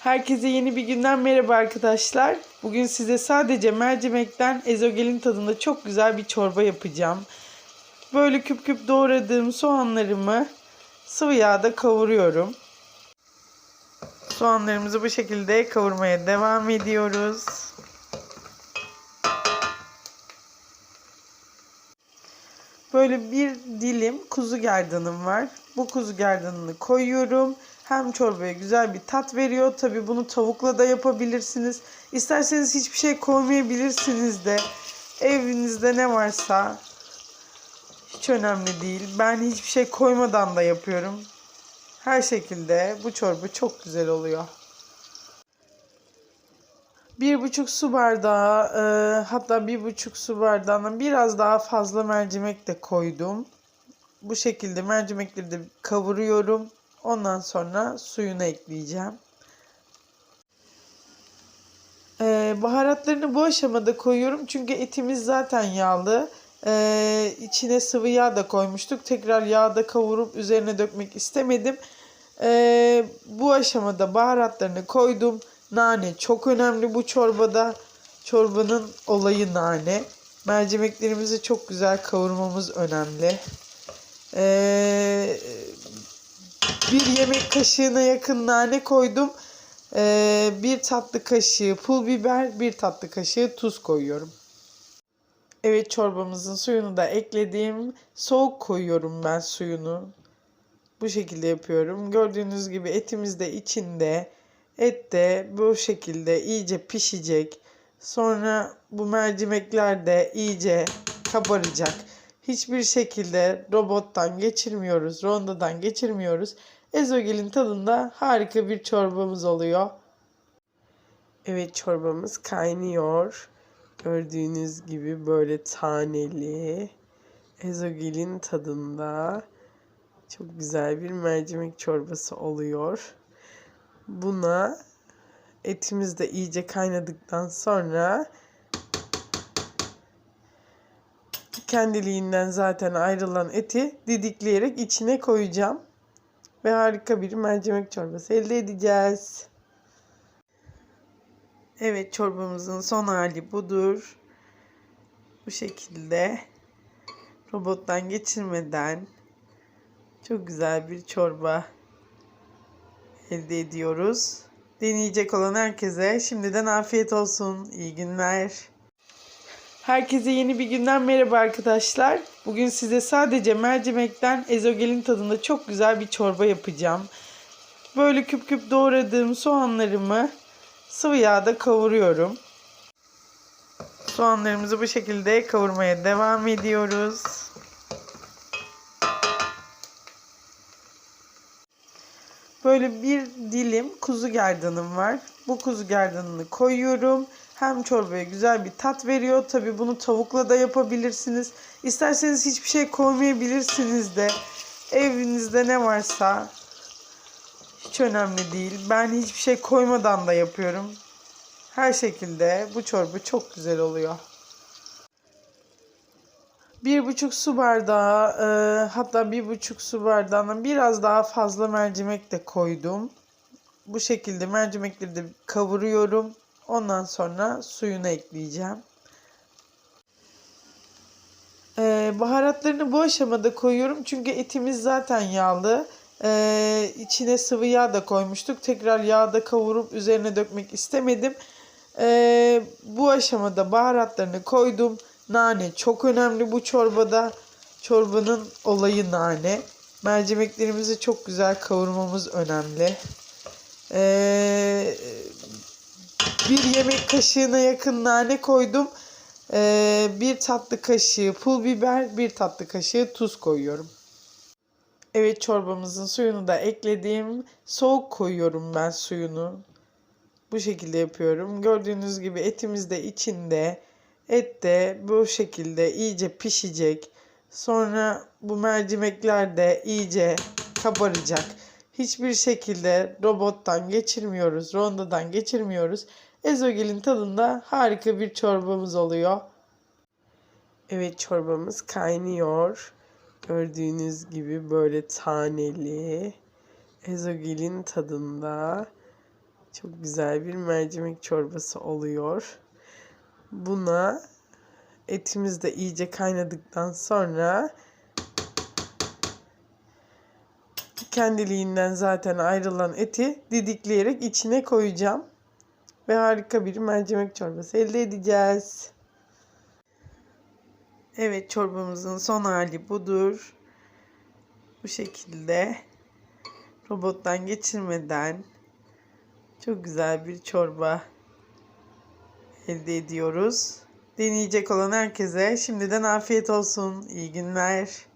Herkese yeni bir günden merhaba arkadaşlar. Bugün size sadece mercimekten ezogelin tadında çok güzel bir çorba yapacağım. Böyle küp küp doğradığım soğanlarımı sıvı yağda kavuruyorum. Soğanlarımızı bu şekilde kavurmaya devam ediyoruz. Böyle bir dilim kuzu gerdanım var. Bu kuzu gerdanını koyuyorum. Hem çorbaya güzel bir tat veriyor. Tabi bunu tavukla da yapabilirsiniz. İsterseniz hiçbir şey koymayabilirsiniz de. Evinizde ne varsa hiç önemli değil. Ben hiçbir şey koymadan da yapıyorum. Her şekilde bu çorba çok güzel oluyor. Bir buçuk su bardağı e, hatta bir buçuk su bardağından biraz daha fazla mercimek de koydum. Bu şekilde mercimekleri de kavuruyorum. Ondan sonra suyunu ekleyeceğim. E, baharatlarını bu aşamada koyuyorum çünkü etimiz zaten yağlı. E, içine sıvı yağ da koymuştuk. Tekrar yağda kavurup üzerine dökmek istemedim. E, bu aşamada baharatlarını koydum. Nane çok önemli bu çorbada. Çorbanın olayı nane. Mercimeklerimizi çok güzel kavurmamız önemli. Ee, bir yemek kaşığına yakın nane koydum. Ee, bir tatlı kaşığı pul biber, bir tatlı kaşığı tuz koyuyorum. Evet çorbamızın suyunu da ekledim. Soğuk koyuyorum ben suyunu. Bu şekilde yapıyorum. Gördüğünüz gibi etimiz de içinde. Et de bu şekilde iyice pişecek. Sonra bu mercimekler de iyice kabaracak. Hiçbir şekilde robottan geçirmiyoruz, rondodan geçirmiyoruz. Ezogelin tadında harika bir çorbamız oluyor. Evet çorbamız kaynıyor. Gördüğünüz gibi böyle taneli. Ezogelin tadında çok güzel bir mercimek çorbası oluyor. Buna etimiz de iyice kaynadıktan sonra kendiliğinden zaten ayrılan eti didikleyerek içine koyacağım. Ve harika bir mercimek çorbası elde edeceğiz. Evet çorbamızın son hali budur. Bu şekilde robottan geçirmeden çok güzel bir çorba elde ediyoruz. Deneyecek olan herkese şimdiden afiyet olsun. İyi günler. Herkese yeni bir günden merhaba arkadaşlar. Bugün size sadece mercimekten ezogelin tadında çok güzel bir çorba yapacağım. Böyle küp küp doğradığım soğanlarımı sıvı yağda kavuruyorum. Soğanlarımızı bu şekilde kavurmaya devam ediyoruz. Böyle bir dilim kuzu gerdanım var. Bu kuzu gerdanını koyuyorum. Hem çorbaya güzel bir tat veriyor. Tabi bunu tavukla da yapabilirsiniz. İsterseniz hiçbir şey koymayabilirsiniz de. Evinizde ne varsa hiç önemli değil. Ben hiçbir şey koymadan da yapıyorum. Her şekilde bu çorba çok güzel oluyor. Bir buçuk su bardağı e, hatta bir buçuk su bardağından biraz daha fazla mercimek de koydum. Bu şekilde mercimekleri de kavuruyorum. Ondan sonra suyunu ekleyeceğim. E, baharatlarını bu aşamada koyuyorum çünkü etimiz zaten yağlı. E, içine sıvı yağ da koymuştuk. Tekrar yağda kavurup üzerine dökmek istemedim. E, bu aşamada baharatlarını koydum. Nane çok önemli bu çorbada. Çorbanın olayı nane. Mercimeklerimizi çok güzel kavurmamız önemli. Ee, bir yemek kaşığına yakın nane koydum. Ee, bir tatlı kaşığı pul biber, bir tatlı kaşığı tuz koyuyorum. Evet çorbamızın suyunu da ekledim. Soğuk koyuyorum ben suyunu. Bu şekilde yapıyorum. Gördüğünüz gibi etimiz de içinde. Et de bu şekilde iyice pişecek. Sonra bu mercimekler de iyice kabaracak. Hiçbir şekilde robottan geçirmiyoruz, rondodan geçirmiyoruz. Ezogelin tadında harika bir çorbamız oluyor. Evet çorbamız kaynıyor. Gördüğünüz gibi böyle taneli. Ezogelin tadında Çok güzel bir mercimek çorbası oluyor. Buna etimiz de iyice kaynadıktan sonra kendiliğinden zaten ayrılan eti didikleyerek içine koyacağım. Ve harika bir mercimek çorbası elde edeceğiz. Evet çorbamızın son hali budur. Bu şekilde robottan geçirmeden çok güzel bir çorba elde ediyoruz. Deneyecek olan herkese şimdiden afiyet olsun. İyi günler.